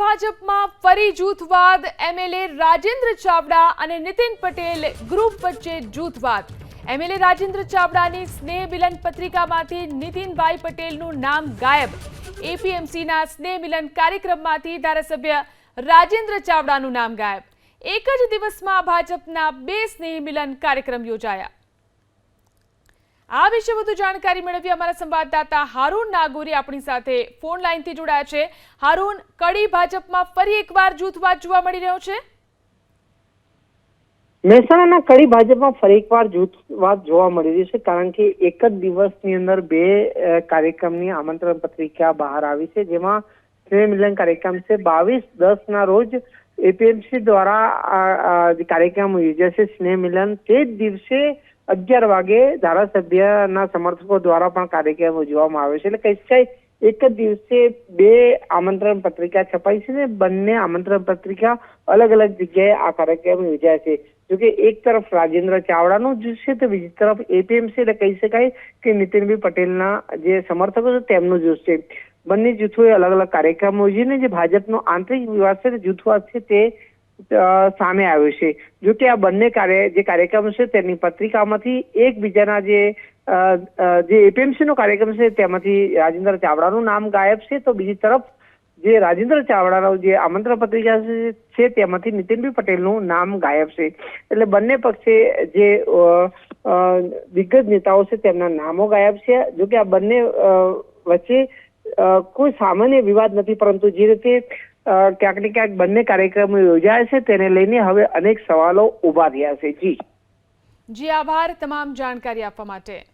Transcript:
ભાજપમાં ફરી જૂથવાદ એમએલએ રાજેન્દ્ર ચાવડા અને નીતિન પટેલ ગ્રુપ વચ્ચે જૂથવાદ. એમએલએ રાજેન્દ્ર ચાવડાની સ્નેહ મિલન પત્રિકામાંથી નીતિનભાઈ પટેલનું નામ ગાયબ. એપીએમસીના સ્નેહ મિલન કાર્યક્રમમાંથી ધારાસભ્ય રાજેન્દ્ર ચાવડાનું નામ ગાયબ. એક જ દિવસમાં ભાજપના બે સ્નેહ મિલન કાર્યક્રમ યોજાયા. આ વિશે વધુ જાણકારી મેળવી અમારા સંવાદદાતા હારૂન નાગુરી આપણી સાથે ફોન લાઈનથી જોડાયા છે. હારૂન, કડી ભાજપમાં ફરી એકવાર જૂથવાદ જોવા મળી રહ્યો છે? મહેસાણાના કડી ભાજપમાં ફરી એકવાર જૂથવાદ જોવા મળી રહ્યું છે કારણ કે એક જ દિવસની અંદર બે કાર્યક્રમની આમંત્રણ પત્રિકા બહાર આવી છે જેમાં સ્નેહ મિલન કાર્યક્રમ છે. બાવીસ દસ ના રોજ એપીએમસી દ્વારા કાર્યક્રમ યોજાશે સ્નેહ મિલન તે જ દિવસે અગિયાર વાગે ધારાસભ્યના સમર્થકો દ્વારા પણ કાર્યક્રમ યોજવામાં આવે છે. એટલે કઈ એક જ દિવસે બે આમંત્રણ પત્રિકા છપાઈ છે ને બંને આમંત્રણ પત્રિકા અલગ અલગ જગ્યાએ આ કાર્યક્રમ યોજાય છે. જોકે એક તરફ રાજેન્દ્ર ચાવડાનું જૂથ છે તો બીજી તરફ એપીએમસી એટલે કહી શકાય કે નીતિનભાઈ પટેલના જે સમર્થકો છે તેમનું જૂથ છે. બંને જૂથોએ અલગ અલગ કાર્યક્રમો યોજીને જે ભાજપનો આંતરિક વિવાદ છે જૂથવાદ છે તે સામે આવ્યો છે. જો કે આ બંને કાર્ય, જે કાર્યક્રમ છે તેની પત્રિકામાંથી એકબીજાના જે જે એપીએમસી નો કાર્યક્રમ છે તેમાંથી રાજેન્દ્ર ચાવડાનું નામ ગાયબ છે. તો બીજી તરફ જે રાજેન્દ્ર ચાવડાનો જે આમંત્રણ પત્રિકા છે- તેમાંથી નીતિનભાઈ પટેલનું નામ ગાયબ છે. એટલે બંને પક્ષે જે દિગ્ગજ નેતાઓ છે તેમના નામો ગાયબ છે. જો કે આ બંને વચ્ચે કોઈ સામાન્ય વિવાદ નથી, પરંતુ જે રીતે ક્યાંક ને ક્યાંક બંને કાર્યક્રમો યોજાય છે, તેને લઈને હવે અનેક સવાલો ઊભા થયા છે. જી. જી, આભાર તમામ જાણકારી આપવા માટે.